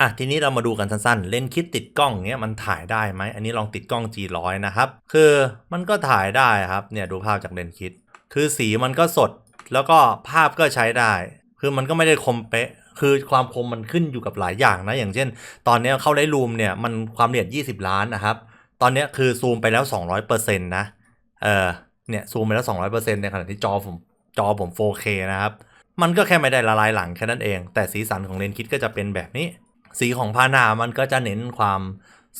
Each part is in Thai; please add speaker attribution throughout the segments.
Speaker 1: อะทีนี้เรามาดูกันสั้นๆ เลนคิดติดกล้องเนี้ยมันถ่ายได้ไหมอันนี้ลองติดกล้อง G100 นะครับคือมันก็ถ่ายได้ครับเนี่ยดูภาพจากเลนคิด คือสีมันก็สดแล้วก็ภาพก็ใช้ได้ คือมันก็ไม่ได้คมเป๊ะ คือความคมมันขึ้นอยู่กับหลายอย่างนะ อย่างเช่น ตอนนี้เข้าไลท์รูมเนี่ยมันความละเอียด 20 ล้านนะครับ ตอนนี้คือซูมไปแล้ว 200%นะเออเนี่ยซูมไปแล้ว 200%ในขณะที่จอผมจอผม 4K นะครับ มันก็แค่ไม่ได้ละลายหลังแค่นั้นเอง แต่สีสันของเลนคิดก็จะเป็นแบบนี้ สีของพานามันก็จะเน้นความ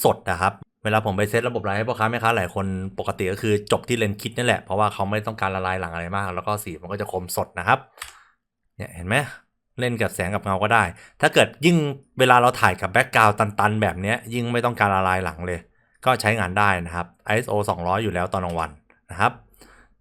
Speaker 1: สดนะครับ เวลาผมไปเซตระบบไลท์ให้พ่อค้าแม่ค้าหลายคนปกติก็คือจบที่เลนส์คิดนี่แหละ เพราะว่าเขาไม่ต้องการละลายหลังอะไรมาก แล้วก็สีมันก็จะคมสดนะครับ เนี่ยเห็นไหมเล่นกับแสงกับเงาก็ได้ ถ้าเกิดยิ่งเวลาเราถ่ายกับแบ็กกราวด์ตันๆ แบบนี้ยยิ่งไม่ต้องการละลายหลังเลย ก็ใช้งานได้นะครับ ISO 200 อยู่แล้วตอนกลางวันนะครับ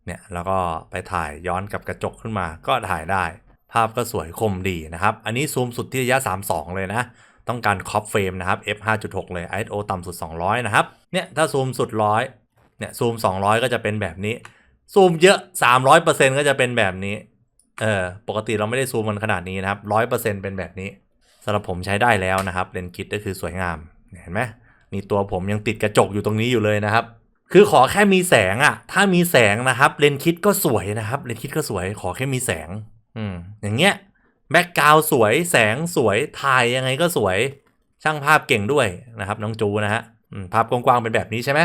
Speaker 1: เนี่ยแล้วก็ไปถ่ายย้อนกับกระจกขึ้นมาก็ถ่ายได้ ภาพก็สวยคมดีนะครับ อันนี้ซูมสุดที่ระยะ 32 เลยนะ ต้องการครอปเฟรมนะครับ f 5.6 เลย ISO ต่ำสุด 200 นะครับ เนี่ยถ้าซูมสุด 100 เนี่ยซูม 200 ก็จะเป็นแบบนี้ ซูมเยอะ 300%ก็จะเป็นแบบนี้ เออปกติเราไม่ได้ซูมมันขนาดนี้นะครับ 100%เป็นแบบนี้สำหรับผมใช้ได้แล้วนะครับเลนคิดก็คือสวยงาม เห็นไหมนี่ตัวผมยังติดกระจกอยู่ตรงนี้อยู่เลยนะครับ คือขอแค่มีแสงอะถ้ามีแสงนะครับเลนคิดก็สวยนะครับเลนคิดก็สวยขอแค่มีแสง อืมอย่างเงี้ย แบ็กกราวสวยแสงสวยถ่ายยังไงก็สวยช่างภาพเก่งด้วยนะครับน้องจูนะฮะภาพกว้างๆเป็นแบบนี้ใช่ไหม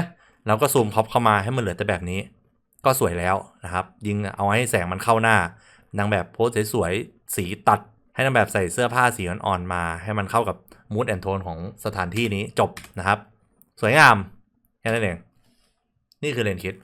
Speaker 1: เราก็ซูมพ็อปเข้ามาให้มันเหลือแต่แบบนี้ ก็สวยแล้วนะครับ ยิงเอาให้แสงมันเข้าหน้านางแบบโพสสวยๆสีตัด ให้นางแบบใส่เสื้อผ้าสีอ่อนๆมา ให้มันเข้ากับมูดแอนโทนของสถานที่นี้จบนะครับ สวยงามแค่นั้นเองนี่คือเลนคิด